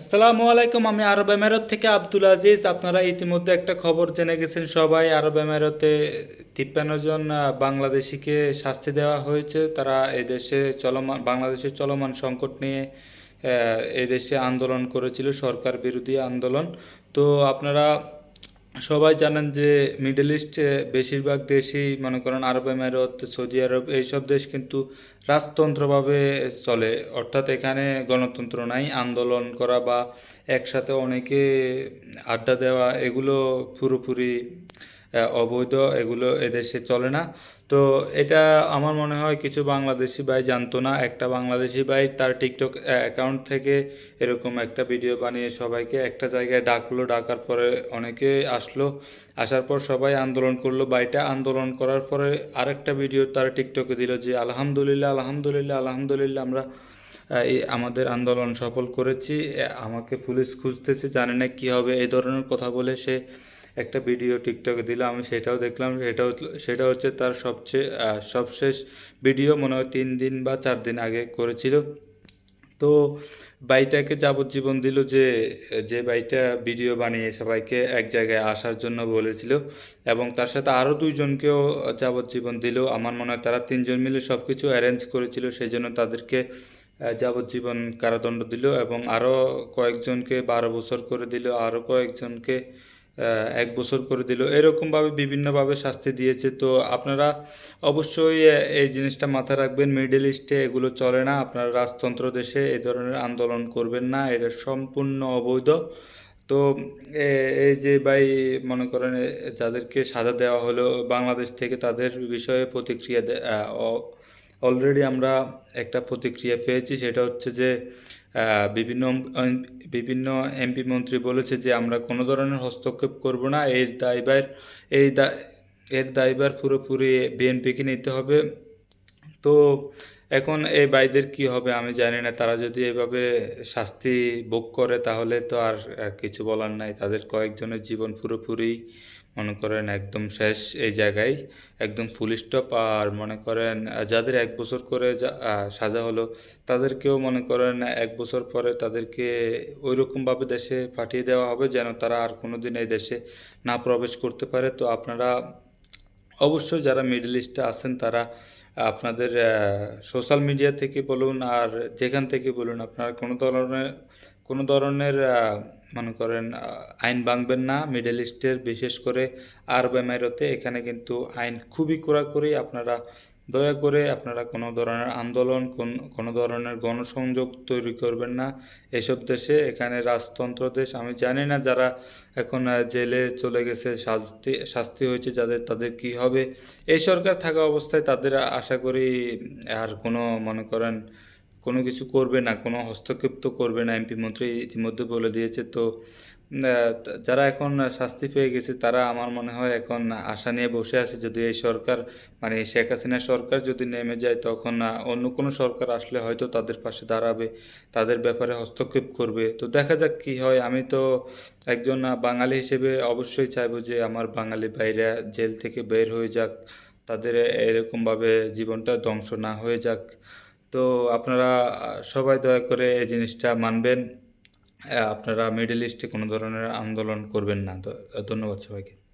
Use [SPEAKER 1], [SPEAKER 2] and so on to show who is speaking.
[SPEAKER 1] আসসালামু আলাইকুম, আমি আরব এমেরত থেকে আব্দুল আজিজ। আপনারা ইতিমধ্যে একটা খবর জেনে গেছেন সবাই। আরব এমেরতে তিপ্পান্ন জন বাংলাদেশিকে শাস্তি দেওয়া হয়েছে। তারা এদেশে চলমান, বাংলাদেশের চলমান সংকট নিয়ে এদেশে আন্দোলন করেছিল, সরকার বিরোধী আন্দোলন। তো আপনারা সবাই জানেন যে মিডল ইস্টে বেশিরভাগ দেশই মনে করেন আরব এমিরাত, সৌদি আরব এইসব দেশ কিন্তু রাজতন্ত্রভাবে চলে। অর্থাৎ এখানে গণতন্ত্র নাই, আন্দোলন করা বা একসাথে অনেকে আড্ডা দেওয়া, এগুলো পুরোপুরি অবৈধ, এগুলো এদেশে চলে না। তো এটা আমার মনে হয় কিছু বাংলাদেশি ভাই জানতো না। একটা বাংলাদেশি ভাই তার টিকটক অ্যাকাউন্ট থেকে এরকম একটা ভিডিও বানিয়ে সবাইকে একটা জায়গায় ডাকলো। ডাকার পরে অনেকে আসলো। আসার পর সবাই আন্দোলন করল। বাইটা আন্দোলন করার পরে আরেকটা ভিডিও তার টিকটকে দিল যে, আলহামদুলিল্লাহ আলহামদুলিল্লাহ আলহামদুলিল্লাহ, আমরা এই আমাদের আন্দোলন সফল করেছি। আমাকে পুলিশ খুঁজতেছে, জানে না কী হবে। এই ধরনের কথা বলে সে একটা ভিডিও টিকটকে দিল আমি সেটাও দেখলাম সেটা হচ্ছে- সেটা হচ্ছে তার সবচেয়ে সবশেষ ভিডিও মনে হয় তিন দিন বা চার দিন আগে করেছিল। তো বাইটাকে যাবজ্জীবন দিল যে যে বাইটা ভিডিও বানিয়ে সবাইকে এক জায়গায় আসার জন্য বলেছিল এবং তার সাথে আরও দুইজনকেও যাবজ্জীবন দিল। আমার মনে হয় তারা তিনজন মিলে সব কিছু অ্যারেঞ্জ করেছিল সেই জন্য তাদেরকে যাবজ্জীবন কারাদণ্ড দিল এবং আরও কয়েকজনকে বারো বছর করে দিল আরও কয়েকজনকে এক বছর করে দিল। এরকমভাবে বিভিন্নভাবে শাস্তি দিয়েছে। তো আপনারা অবশ্যই এই জিনিসটা মাথায় রাখবেন। মিডল ইস্টে এগুলো চলে না। আপনারা রাজতন্ত্র দেশে এই ধরনের আন্দোলন করবেন না। এটা সম্পূর্ণ অবৈধ। তো এই যে ভাই মনে করেন যাদেরকে সাজা দেওয়া হলো বাংলাদেশ থেকে, তাদের বিষয়ে প্রতিক্রিয়া অলরেডি আমরা একটা প্রতিক্রিয়া পেয়েছি, সেটা হচ্ছে যে বিভিন্ন বিভিন্ন এমপি মন্ত্রী বলেছে যে, আমরা কোনো ধরনের হস্তক্ষেপ করব না, এর দায়ভার, এই দায় এর দায়ভার পুরোপুরি বিএনপিকে নিতে হবে। তো এখন এই ভাইদের কি হবে আমি জানি না। তারা যদি এভাবে শাস্তি ভোগ করে তাহলে তো আর কিছু বলার নাই। তাদের কয়েকজনের জীবন পুরোপুরি মনে করেন একদম শেষ এই জায়গায়, একদম ফুল স্টপ আর মনে করেন, যাদের এক বছর করে সাজা হলো, তাদেরকেও মনে করেন এক বছর পরে তাদেরকে ওই রকমভাবে দেশে পাঠিয়ে দেওয়া হবে যেন তারা আর কোনো দিন এই দেশে না প্রবেশ করতে পারে। তো আপনারা অবশ্যই যারা মিডল ইস্টে আসেন তারা, আপনাদের সোশ্যাল মিডিয়া থেকে বলুন আর যেখান থেকে বলুন, আপনারা কোনো ধরনের কোনো ধরনের মনে করেন আইন ভাঙবেন না। মিডল ইস্টের বিশেষ করে আরব এমাইরতে এখানে কিন্তু আইন খুবই কড়াকড়ি। আপনারা দয়া করে আপনারা কোনো ধরনের আন্দোলন, কোন, কোনো ধরনের গণসংযোগ তৈরি করবেন না। এসব দেশে, এখানে রাজতন্ত্র দেশ, আমি জানি না যারা এখন জেলে চলে গেছে, শাস্তি শাস্তি হয়েছে, যাদের, তাদের কি হবে? এই সরকার থাকা অবস্থায় তাদের আশা করি আর কোনো, মনে করেন, কোনো কিছু করবে না, কোনো হস্তক্ষেপ তো করবে না। এমপি মন্ত্রী ইতিমধ্যে বলে দিয়েছে, তা- যারা এখন শাস্তি পেয়ে গেছে, তারা আমার মনে হয় এখন আশা নিয়ে বসে আছে যদি এই সরকার মানে শেখ হাসিনা সরকার যদি নেমে যায়, তখন অন্য কোনো সরকার আসলে হয়তো তাদের পাশে দাঁড়াবে, তাদের ব্যাপারে হস্তক্ষেপ করবে। তো দেখা যাক কি হয়। আমি তো একজন বাঙালি হিসেবে অবশ্যই চাইব যে আমার বাঙালি ভাইরা জেল থেকে বের হয়ে যাক, তাদের এরকমভাবে জীবনটা ধ্বংস না হয়ে যাক। তো আপনারা সবাই দয়া করে এই জিনিসটা মানবেন। আপনারা মিডল ইস্টে কোনো ধরনের আন্দোলন করবেন না। ধন্যবাদ সবাইকে।